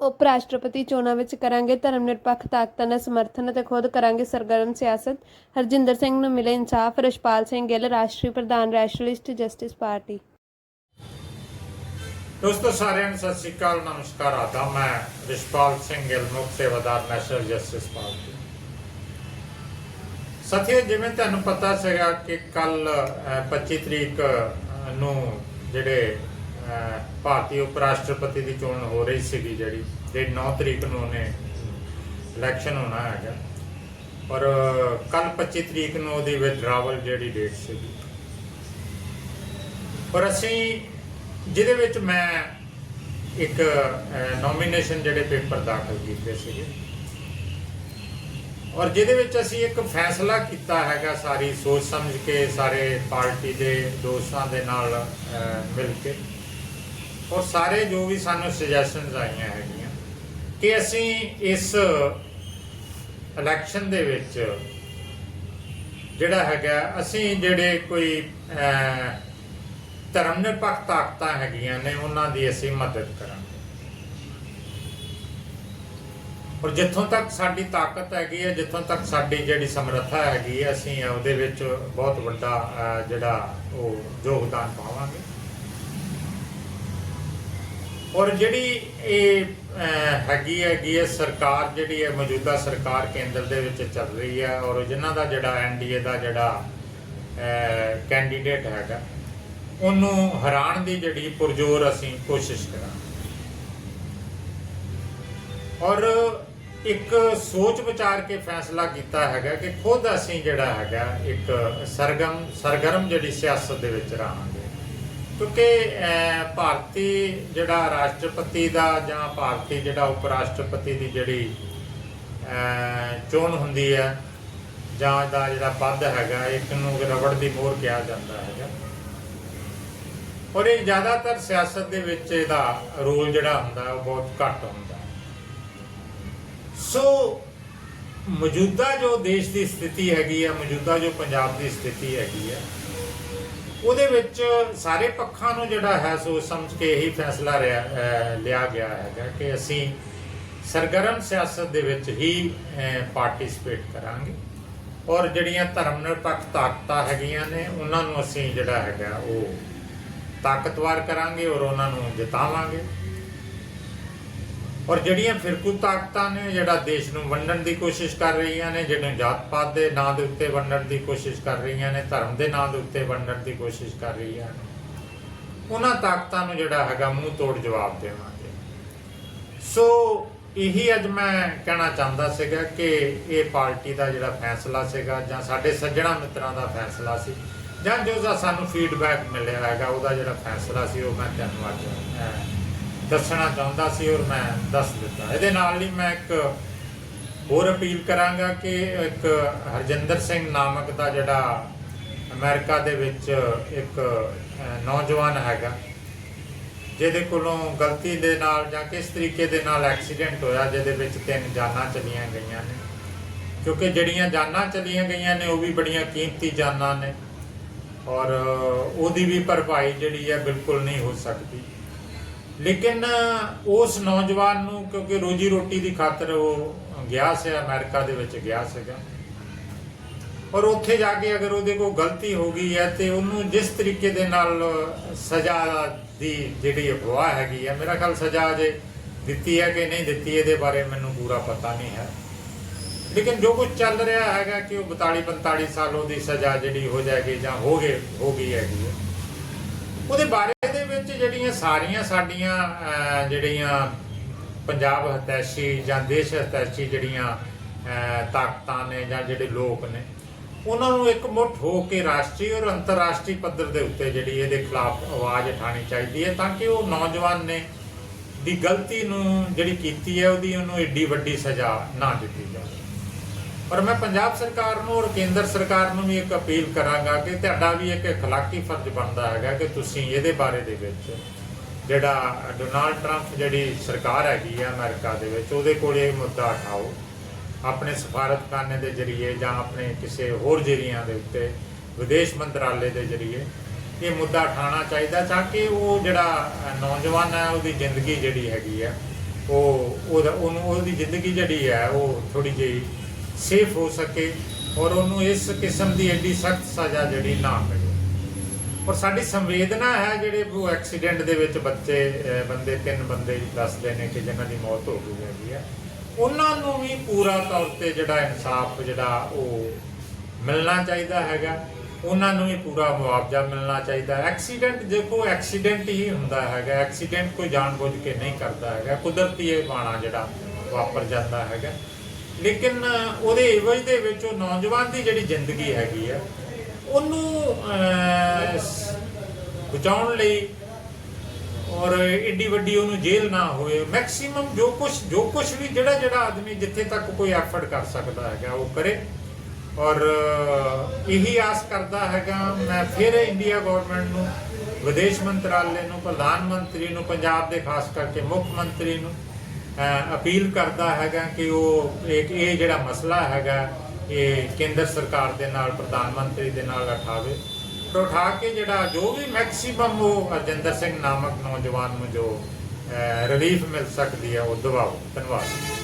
ਉਪ ਰਾਸ਼ਟਰਪਤੀ ਚੋਣਾਂ ਵਿੱਚ ਕਰਾਂਗੇ ਧਰਮ ਨਿਰਪੱਖ ਤਾਕਤਾਂ ਦਾ ਸਮਰਥਨ ਅਤੇ ਖੁਦ ਕਰਾਂਗੇ ਸਰਗਰਮ ਸਿਆਸਤ। ਹਰਜਿੰਦਰ ਸਿੰਘ ਨੂੰ ਮਿਲੇ ਇਨਸਾਫ ਰਸ਼ਪਾਲ ਸਿੰਘ ਗਿੱਲ, ਰਾਸ਼ਟਰੀ ਪ੍ਰਧਾਨ ਰੈਸ਼ਨਲਿਸਟ ਜਸਟਿਸ ਪਾਰਟੀ। ਦੋਸਤੋ, ਸਾਰਿਆਂ ਨੂੰ ਸਤਿ ਸ਼੍ਰੀ ਅਕਾਲ, ਨਮਸਕਾਰ ਆਦਾਬ। ਮੈਂ ਰਿਸ਼ਪਾਲ ਸਿੰਘ ਗਿੱਲ, ਮੁੱਖ ਸੇਵਾਦਾਰ, ਨੈਸ਼ਨਲ ਜਸਟਿਸ ਪਾਰਟੀ। ਸਾਥੀਓ, ਜਿਵੇਂ ਤੁਹਾਨੂੰ ਪਤਾ ਸੀਗਾ ਕਿ ਕੱਲ 25 ਤਰੀਕ ਨੂੰ ਜਿਹੜੇ ਭਾਰਤੀ ਉਪ ਰਾਸ਼ਟਰਪਤੀ ਦੀ ਚੋਣ ਹੋ ਰਹੀ ਸੀਗੀ ਜਿਹੜੀ ਜਿਹੜੀ 9 ਤਰੀਕ ਨੂੰ ਉਹਨੇ ਇਲੈਕਸ਼ਨ ਹੋਣਾ ਹੈਗਾ। ਔਰ ਕੱਲ 25 ਤਰੀਕ ਨੂੰ ਉਹਦੀ ਵਿਦਰਾਵਲ ਜਿਹੜੀ ਡੇਟ ਸੀਗੀ। ਪਰ ਅਸੀਂ, ਜਿਹਦੇ ਵਿੱਚ ਮੈਂ ਇੱਕ ਨੋਮੀਨੇਸ਼ਨ ਜਿਹੜੇ ਪੇਪਰ ਦਾਖਲ ਕੀਤੇ ਸੀਗੇ। ਔਰ ਜਿਹਦੇ ਵਿੱਚ ਅਸੀਂ ਇੱਕ ਫੈਸਲਾ ਕੀਤਾ ਹੈਗਾ ਸਾਰੀ ਸੋਚ ਸਮਝ ਕੇ ਸਾਰੇ ਪਾਰਟੀ ਦੇ ਦੋਸਤਾਂ ਦੇ ਨਾਲ ਮਿਲ ਕੇ। ਔਰ ਸਾਰੇ ਜੋ ਵੀ ਸਾਨੂੰ ਸੁਜੈਸ਼ਨਸ ਆਈਆਂ ਹੈਗੀਆਂ ਕਿ ਅਸੀਂ ਇਸ ਇਲੈਕਸ਼ਨ ਦੇ ਵਿੱਚ ਜਿਹੜਾ ਹੈਗਾ, ਅਸੀਂ ਜਿਹੜੇ ਕੋਈ ਧਰਮ ਨਿਰਪੱਖ ਤਾਕਤਾਂ ਹੈਗੀਆਂ ਨੇ, ਉਹਨਾਂ ਦੀ ਅਸੀਂ ਮਦਦ ਕਰਾਂਗੇ। ਔਰ ਜਿੱਥੋਂ ਤੱਕ ਸਾਡੀ ਤਾਕਤ ਹੈਗੀ ਹੈ, ਜਿੱਥੋਂ ਤੱਕ ਸਾਡੀ ਜਿਹੜੀ ਸਮਰੱਥਾ ਹੈਗੀ ਹੈ, ਅਸੀਂ ਉਹਦੇ ਵਿੱਚ ਬਹੁਤ ਵੱਡਾ ਜਿਹੜਾ ਉਹ ਯੋਗਦਾਨ ਪਾਵਾਂਗੇ। ਔਰ ਜਿਹੜੀ ਇਹ ਹੈਗੀ ਹੈਗੀ ਹੈ ਸਰਕਾਰ, ਜਿਹੜੀ ਹੈ ਮੌਜੂਦਾ ਸਰਕਾਰ ਕੇਂਦਰ ਦੇ ਵਿੱਚ ਚੱਲ ਰਹੀ ਹੈ ਔਰ ਜਿਨ੍ਹਾਂ ਦਾ ਜਿਹੜਾ ਐਨਡੀਏ ਦਾ ਜਿਹੜਾ ਕੈਂਡੀਡੇਟ ਹੈਗਾ, ਉਹਨੂੰ ਹਰਾਉਣ ਦੀ ਜਿਹੜੀ ਪੁਰਜ਼ੋਰ ਅਸੀਂ ਕੋਸ਼ਿਸ਼ ਕਰਾਂ ਔਰ ਇੱਕ ਸੋਚ ਵਿਚਾਰ ਕੇ ਫੈਸਲਾ ਕੀਤਾ ਹੈਗਾ ਕਿ ਖੁਦ ਅਸੀਂ ਜਿਹੜਾ ਹੈਗਾ, ਇੱਕ ਸਰਗਮ, ਸਰਗਰਮ ਜਿਹੜੀ ਸਿਆਸਤ ਦੇ ਵਿੱਚ ਰਹਾਂਗੇ। ਕਿਉਂਕਿ ਭਾਰਤੀ ਜਿਹੜਾ ਰਾਸ਼ਟਰਪਤੀ ਦਾ ਜਾਂ ਭਾਰਤੀ ਜਿਹੜਾ ਉਪ ਰਾਸ਼ਟਰਪਤੀ ਦੀ ਜਿਹੜੀ ਚੋਣ ਹੁੰਦੀ ਹੈ, ਜਾਂ ਦਾ ਜਿਹੜਾ ਪਦ ਹੈਗਾ, ਇੱਕ ਨੂੰ ਰਬੜ ਦੀ ਮੋਹਰ ਕਿਹਾ ਜਾਂਦਾ ਹੈਗਾ। ਔਰ ਇਹ ਜ਼ਿਆਦਾਤਰ ਸਿਆਸਤ ਦੇ ਵਿੱਚ ਇਹਦਾ ਰੋਲ ਜਿਹੜਾ ਹੁੰਦਾ, ਉਹ ਬਹੁਤ ਘੱਟ ਹੁੰਦਾ। ਸੋ, ਮੌਜੂਦਾ ਜੋ ਦੇਸ਼ ਦੀ ਸਥਿਤੀ ਹੈਗੀ ਹੈ ਮੌਜੂਦਾ ਜੋ ਪੰਜਾਬ ਦੀ ਸਥਿਤੀ ਹੈਗੀ ਹੈ ਉਹਦੇ ਵਿੱਚ ਸਾਰੇ ਪੱਖਾਂ ਨੂੰ ਜਿਹੜਾ ਹੈ ਸੋਚ ਸਮਝ ਕੇ ਇਹੀ ਫੈਸਲਾ ਰਿਆ- ਲਿਆ ਗਿਆ ਹੈਗਾ ਕਿ ਅਸੀਂ ਸਰਗਰਮ ਸਿਆਸਤ ਦੇ ਵਿੱਚ ਹੀ ਪਾਰਟਿਸਿਪੇਟ ਕਰਾਂਗੇ। ਔਰ ਜਿਹੜੀਆਂ ਧਰਮ ਨਿਰਪੱਖ ਤਾਕਤਾਂ ਹੈਗੀਆਂ ਨੇ, ਉਹਨਾਂ ਨੂੰ ਅਸੀਂ ਜਿਹੜਾ ਹੈਗਾ ਉਹ ਤਾਕਤਵਰ ਕਰਾਂਗੇ ਔਰ ਉਹਨਾਂ ਨੂੰ ਜਿਤਾਵਾਂਗੇ। ਔਰ ਜਿਹੜੀਆਂ ਫਿਰਕੂ ਤਾਕਤਾਂ ਨੇ, ਜਿਹੜਾ ਦੇਸ਼ ਨੂੰ ਵੰਡਣ ਦੀ ਕੋਸ਼ਿਸ਼ ਕਰ ਰਹੀਆਂ ਨੇ ਜਿਹੜੇ ਜਾਤ ਪਾਤ ਦੇ ਨਾਂ ਦੇ ਉੱਤੇ ਵੰਡਣ ਦੀ ਕੋਸ਼ਿਸ਼ ਕਰ ਰਹੀਆਂ ਨੇ, ਧਰਮ ਦੇ ਨਾਂ ਦੇ ਉੱਤੇ ਵੰਡਣ ਦੀ ਕੋਸ਼ਿਸ਼ ਕਰ ਰਹੀਆਂ ਨੇ, ਉਹਨਾਂ ਤਾਕਤਾਂ ਨੂੰ ਜਿਹੜਾ ਹੈਗਾ ਮੂੰਹ ਤੋੜ ਜਵਾਬ ਦੇਵਾਂਗੇ। ਸੋ ਇਹੀ ਅੱਜ ਮੈਂ ਕਹਿਣਾ ਚਾਹੁੰਦਾ ਸੀਗਾ ਕਿ ਇਹ ਪਾਰਟੀ ਦਾ ਜਿਹੜਾ ਫੈਸਲਾ ਸੀਗਾ, ਜਾਂ ਸਾਡੇ ਸੱਜਣਾ ਮਿੱਤਰਾਂ ਦਾ ਫੈਸਲਾ ਸੀ, ਜਾਂ ਜੋ ਸਾਨੂੰ ਫੀਡਬੈਕ ਮਿਲਿਆ ਹੈਗਾ, ਉਹਦਾ ਜਿਹੜਾ ਫੈਸਲਾ ਸੀ, ਉਹ ਮੈਂ ਧੰਨਵਾਦ ਅੱਜ ਦੱਸਣਾ ਚਾਹੁੰਦਾ ਸੀ ਔਰ ਮੈਂ ਦੱਸ ਦਿੱਤਾ। ਇਹਦੇ ਨਾਲ ਹੀ ਮੈਂ ਇੱਕ ਹੋਰ ਅਪੀਲ ਕਰਾਂਗਾ ਕਿ ਇੱਕ ਹਰਜਿੰਦਰ ਸਿੰਘ ਨਾਮਕ ਦਾ ਜਿਹੜਾ ਅਮਰੀਕਾ ਦੇ ਵਿੱਚ ਇੱਕ ਨੌਜਵਾਨ ਹੈਗਾ, ਜਿਹਦੇ ਕੋਲੋਂ ਗਲਤੀ ਦੇ ਨਾਲ ਜਾਂ ਕਿਸ ਤਰੀਕੇ ਦੇ ਨਾਲ ਐਕਸੀਡੈਂਟ ਹੋਇਆ, ਜਿਹਦੇ ਵਿੱਚ ਤਿੰਨ ਜਾਨਾਂ ਚਲੀਆਂ ਗਈਆਂ ਨੇ। ਕਿਉਂਕਿ ਜਿਹੜੀਆਂ ਜਾਨਾਂ ਚਲੀਆਂ ਗਈਆਂ ਨੇ, ਉਹ ਵੀ ਬੜੀਆਂ ਕੀਮਤੀ ਜਾਨਾਂ ਨੇ ਔਰ ਉਹਦੀ ਵੀ ਭਰਪਾਈ ਜਿਹੜੀ ਹੈ ਬਿਲਕੁਲ ਨਹੀਂ ਹੋ ਸਕਦੀ। ਲੇਕਿਨ ਉਸ ਨੌਜਵਾਨ ਨੂੰ ਕਿਉਂਕਿ ਰੋਜੀ ਰੋਟੀ ਦੀ ਖਾਤਰ ਉਹ ਗਿਆ ਸੀ, ਅਮਰੀਕਾ ਦੇ ਵਿੱਚ ਗਿਆ ਸੀਗਾ। ਔਰ ਉੱਥੇ ਜਾ ਕੇ ਅਗਰ ਉਹਦੇ ਕੋਲ ਗਲਤੀ ਹੋ ਗਈ ਹੈ ਤੇ ਉਹਨੂੰ ਜਿਸ ਤਰੀਕੇ ਦੇ ਨਾਲ ਸਜ਼ਾ ਦੀ ਜਿਹੜੀ ਅਫਵਾਹ ਹੈਗੀ ਹੈ, ਮੇਰਾ ਖਿਆਲ ਸਜ਼ਾ ਜੇ ਦਿੱਤੀ ਹੈ ਕਿ ਨਹੀਂ ਦਿੱਤੀ, ਇਹਦੇ ਬਾਰੇ ਮੈਨੂੰ ਪੂਰਾ ਪਤਾ ਨਹੀਂ ਹੈ। ਲੇਕਿਨ ਜੋ ਕੁਝ ਚੱਲ ਰਿਹਾ ਹੈਗਾ ਕਿ ਉਹ 42 45 ਸਾਲ ਉਹਦੀ ਸਜ਼ਾ ਜਿਹੜੀ ਹੋ ਜਾਏਗੀ ਜਾਂ ਹੋ ਗਏ, ਹੋ ਗਈ ਹੈਗੀ ਹੈ। ਉਹਦੇ ਬਾਰੇ ਵਿੱਚ ਜਿਹੜੀਆਂ ਸਾਰੀਆਂ ਸਾਡੀਆਂ ਅਹ, ਜਿਹੜੀਆਂ ਪੰਜਾਬ ਹਤੈਸ਼ੀ ਜਾਂ ਦੇਸ਼ ਹਤੈਸ਼ੀ ਜਿਹੜੀਆਂ ਅਹ, ਤਾਕਤਾਂ ਨੇ ਜਾਂ ਜਿਹੜੇ ਲੋਕ ਨੇ ਉਹਨਾਂ ਨੂੰ ਇੱਕ ਮੁੱਠ ਹੋ ਕੇ ਰਾਸ਼ਟਰੀ ਔਰ ਅੰਤਰਰਾਸ਼ਟਰੀ ਪੱਧਰ ਦੇ ਉੱਤੇ ਜਿਹੜੀ ਇਹਦੇ ਖਿਲਾਫ ਆਵਾਜ਼ ਉਠਾਣੀ ਚਾਹੀਦੀ ਹੈ ਤਾਂ ਕਿ ਉਹ ਨੌਜਵਾਨ ਨੇ ਦੀ ਗਲਤੀ ਨੂੰ ਜਿਹੜੀ ਕੀਤੀ ਹੈ ਉਹਦੀ ਉਹਨੂੰ ਏਡੀ ਵੱਡੀ ਸਜ਼ਾ ਨਾ ਦਿੱਤੀ ਜਾਵੇ। ਪਰ ਮੈਂ ਪੰਜਾਬ ਸਰਕਾਰ ਨੂੰ ਔਰ ਕੇਂਦਰ ਸਰਕਾਰ ਨੂੰ ਵੀ ਇੱਕ ਅਪੀਲ ਕਰਾਂਗਾ ਕਿ ਤੁਹਾਡਾ ਵੀ ਇੱਕ اخلاقی ਫਰਜ਼ ਬਣਦਾ ਹੈਗਾ ਕਿ ਤੁਸੀਂ ਇਹਦੇ ਬਾਰੇ ਦੇ ਵਿੱਚ ਜਿਹੜਾ ਡੋਨਾਲਡ ਟਰੰਪ ਜਿਹੜੀ ਸਰਕਾਰ ਹੈਗੀ ਹੈ ਅਮਰੀਕਾ ਦੇ ਵਿੱਚ ਉਹਦੇ ਕੋਲ ਇਹ ਮੁੱਦਾ ਉਠਾਓ ਆਪਣੇ ਸਫਾਰਤਖਾਨੇ ਦੇ ਜ਼ਰੀਏ ਜਾਂ ਆਪਣੇ ਕਿਸੇ ਹੋਰ ਜ਼ਰੀਆਂ ਦੇ ਉੱਤੇ ਵਿਦੇਸ਼ ਮੰਤਰਾਲੇ ਦੇ ਜ਼ਰੀਏ ਇਹ ਮੁੱਦਾ ਉਠਾਉਣਾ ਚਾਹੀਦਾ ਤਾਂ ਕਿ ਉਹ ਜਿਹੜਾ ਅ, ਨੌਜਵਾਨ ਹੈ ਉਹਦੀ ਜ਼ਿੰਦਗੀ ਜਿਹੜੀ ਹੈਗੀ ਹੈ ਉਹ ਉਹਦਾ ਉਹਨੂੰ ਉਹਦੀ ਜ਼ਿੰਦਗੀ ਜਿਹੜੀ ਹੈ ਉਹ ਥੋੜੀ ਜਿਹੀ ਸੇਫ ਹੋ ਸਕੇ ਔਰ ਉਹਨੂੰ ਇਸ ਕਿਸਮ ਦੀ ਐਡੀ ਸਖਤ ਸਜ਼ਾ ਜਿਹੜੀ ਨਾ ਮਿਲੇ। ਔਰ ਸਾਡੀ ਸੰਵੇਦਨਾ ਹੈ ਜਿਹੜੇ ਉਹ ਐਕਸੀਡੈਂਟ ਦੇ ਵਿੱਚ ਬੱਚੇ ਬੰਦੇ, ਤਿੰਨ ਬੰਦੇ ਦੱਸਦੇ ਨੇ ਕਿ ਜਿਨ੍ਹਾਂ ਦੀ ਮੌਤ ਹੋ ਗਈ ਹੈਗੀ ਆ। ਉਹਨਾਂ ਨੂੰ ਵੀ ਪੂਰਾ ਤੌਰ ਤੇ ਜਿਹੜਾ ਇਨਸਾਫ, ਜਿਹੜਾ ਉਹ ਮਿਲਣਾ ਚਾਹੀਦਾ ਹੈਗਾ। ਉਹਨਾਂ ਨੂੰ ਵੀ ਪੂਰਾ ਮੁਆਵਜ਼ਾ ਮਿਲਣਾ ਚਾਹੀਦਾ। ਐਕਸੀਡੈਂਟ ਦੇਖੋ ਐਕਸੀਡੈਂਟ ਹੀ ਹੁੰਦਾ ਹੈਗਾ। ਐਕਸੀਡੈਂਟ ਕੋਈ ਜਾਣਬੁੱਝ ਕੇ ਨਹੀਂ ਕਰਦਾ ਹੈਗਾ। ਕੁਦਰਤੀ ਇਹ ਬਾਣਾ ਜਿਹੜਾ ਵਾਪਰ ਜਾਂਦਾ ਹੈਗਾ। ਲੇਕਿਨ ਉਹਦੇ ਇਵਜ ਦੇ ਵਿੱਚ ਉਹ ਨੌਜਵਾਨ ਦੀ ਜਿਹੜੀ ਜ਼ਿੰਦਗੀ ਹੈਗੀ ਹੈ ਉਹਨੂੰ ਬਚਾਉਣ ਲਈ ਔਰ ਏਡੀ ਵੱਡੀ ਉਹਨੂੰ ਜੇਲ੍ਹ ਨਾ ਹੋਵੇ, ਮੈਕਸਿਮਮ ਜੋ ਕੁਝ ਜੋ ਕੁਝ ਵੀ ਜਿਹੜਾ ਜਿਹੜਾ ਆਦਮੀ ਜਿੱਥੇ ਤੱਕ ਕੋਈ ਐਫਰਟ ਕਰ ਸਕਦਾ ਹੈਗਾ, ਉਹ ਕਰੇ। ਔਰ ਇਹੀ ਆਸ ਕਰਦਾ ਹੈਗਾ, ਮੈਂ ਫਿਰ ਇੰਡੀਆ ਗਵਰਨਮੈਂਟ ਨੂੰ, ਵਿਦੇਸ਼ ਮੰਤਰਾਲੇ ਨੂੰ, ਪ੍ਰਧਾਨ ਮੰਤਰੀ ਨੂੰ, ਪੰਜਾਬ ਦੇ ਖਾਸ ਕਰਕੇ ਮੁੱਖ ਮੰਤਰੀ ਨੂੰ ਅਪੀਲ ਕਰਦਾ ਹੈਗਾ ਕਿ ਉਹ ਇੱਕ ਇਹ ਜਿਹੜਾ ਮਸਲਾ ਹੈਗਾ, ਇਹ ਕੇਂਦਰ ਸਰਕਾਰ ਦੇ ਨਾਲ, ਪ੍ਰਧਾਨ ਮੰਤਰੀ ਦੇ ਨਾਲ ਉਠਾਵੇ। ਤੇ ਉਠਾ ਕੇ ਜਿਹੜਾ ਜੋ ਵੀ ਮੈਕਸਿਮਮ ਉਹ ਅਰਜਿੰਦਰ ਸਿੰਘ ਨਾਮਕ ਨੌਜਵਾਨ ਨੂੰ ਜੋ ਰਿਲੀਫ ਮਿਲ ਸਕਦੀ ਹੈ, ਉਹ ਦਵਾਓ, ਧੰਨਵਾਦ।